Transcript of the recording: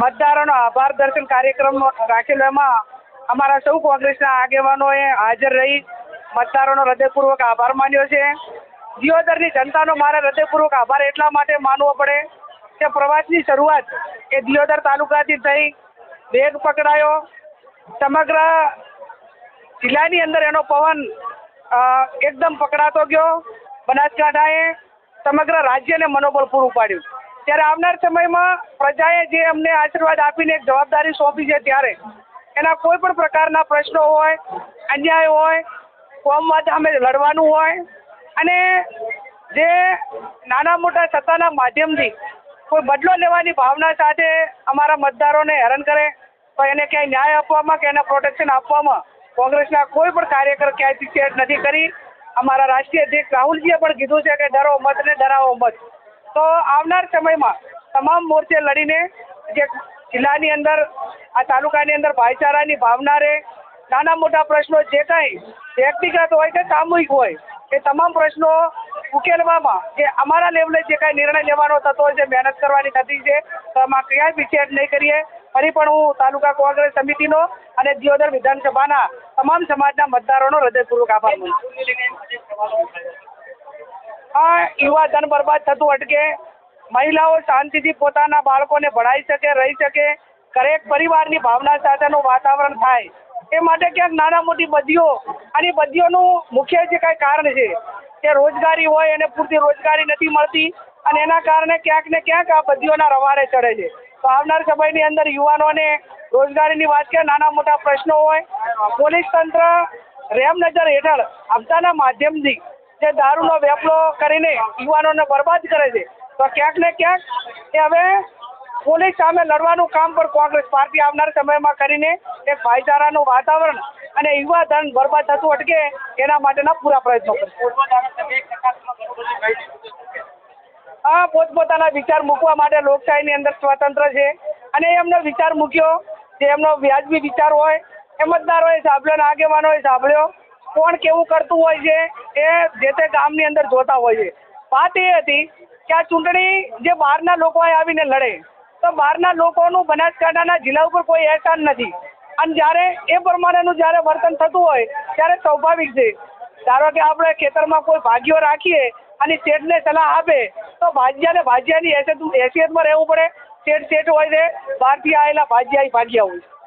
મતદારોનો આભાર દર્શન કાર્યક્રમ રાખેલો એમાં અમારા સૌ કોંગ્રેસના આગેવાનોએ હાજર રહી મતદારોનો હૃદયપૂર્વક આભાર માન્યો છે. દિયોદરની જનતાનો મારે હૃદયપૂર્વક આભાર એટલા માટે માનવો પડે કે પ્રવાસની શરૂઆત એ દિયોદર તાલુકાથી થઈ વેગ પકડાયો. સમગ્ર જિલ્લાની અંદર એનો પવન એકદમ પકડાતો ગયો. બનાસકાંઠાએ સમગ્ર રાજ્યને મનોબળ પૂરું પાડ્યું. ત્યારે આવનાર સમયમાં પ્રજાએ જે અમને આશીર્વાદ આપીને એક જવાબદારી સોંપી છે ત્યારે, એના કોઈ પણ પ્રકારના પ્રશ્નો હોય, અન્યાય હોય કોમવાદ અમે લડવાનું હોય, અને જે નાના મોટા સત્તાના માધ્યમથી કોઈ બદલો લેવાની ભાવના સાથે અમારા મતદારોને હેરાન કરે, તો એને ક્યાંય ન્યાય આપવામાં કે એને પ્રોટેક્શન આપવામાં કોંગ્રેસના કોઈ પણ કાર્યકર ક્યાંયથી ચેટ નથી કરી. અમારા રાષ્ટ્રીય અધ્યક્ષ રાહુલજીએ પણ કીધું છે કે ડરો મત ને ડરાવો મત. તો આવનાર સમયમાં તમામ મોરચે લડીને જે જિલ્લાની અંદર, આ તાલુકાની અંદર ભાઈચારાની ભાવના રહે નાના મોટા પ્રશ્નો જે કાંઈ વ્યક્તિગત હોય કે સામૂહિક હોય, એ તમામ પ્રશ્નો ઉકેલવામાં જે અમારા લેવલે જે કાંઈ નિર્ણય લેવાનો થતો હોય છે, મહેનત કરવાની થતી છે, તો એમાં ક્યાંય વિચાર નહીં કરીએ ફરી પણ હું તાલુકા કોંગ્રેસ સમિતિનો અને દિયોદર વિધાનસભાના તમામ સમાજના મતદારોનો હૃદયપૂર્વક આભાર માનું છું. આ યુવા ધન બરબાદ થતું અટકે મહિલાઓ શાંતિથી પોતાના બાળકોને ભણાવી શકે, રહી શકે, દરેક પરિવારની ભાવના સાથેનું વાતાવરણ થાય. એ માટે ક્યાંક નાના મોટી બદીઓ અને બદીઓનું મુખ્ય જે કાંઈ કારણ છે કે રોજગારી હોય એને પૂરતી રોજગારી નથી મળતી અને એના કારણે ક્યાંક ને ક્યાંક આ બદીઓના રવાડે ચડે છે. તો આવનાર સમયની અંદર યુવાનોને રોજગારીની વાત કે નાના મોટા પ્રશ્નો હોય, પોલીસ તંત્ર રેમ નજર હેઠળ હપ્તાના માધ્યમથી જે દારૂનો વેપલો કરીને યુવાનોને બરબાદ કરે છે, તો ક્યાંક ને ક્યાંક એ હવે પોલીસ સામે લડવાનું કામ પણ કોંગ્રેસ પાર્ટી આવનાર સમયમાં કરીને એક ભાઈચારાનું વાતાવરણ અને યુવા ધન બરબાદ થતું અટકે એના માટેના પૂરા પ્રયત્નો હા, પોતપોતાના વિચાર મૂકવા માટે લોકશાહીની અંદર સ્વતંત્ર છે અને એમનો વિચાર મૂક્યો. જે એમનો વ્યાજબી વિચાર હોય એ મતદારોએ સાંભળ્યો અને આગેવાનોએ સાંભળ્યો. કોણ કેવું કરતું હોય છે એ જે તે ગામની અંદર જોતા હોય છે. વાત એ હતી કે આ ચૂંટણી જે બહારના લોકો આવીને લડે, તો બહારના લોકોનું બનાસકાંઠાના જિલ્લા ઉપર કોઈ એહસાન નથી. અને જ્યારે એ પ્રમાણેનું જ્યારે વર્તન થતું હોય, ત્યારે સ્વાભાવિક છે. ધારો કે આપણે ખેતરમાં કોઈ ભાગીઓ રાખીએ અને શેઠને સલાહ આપે, તો ભાજિયાને ભાજિયાની હેસિયત હેસિયતમાં રહેવું પડે. શેઠ શેઠ હોય છે, બહારથી આવેલા ભાજિયા ભાગ્યા હોય છે.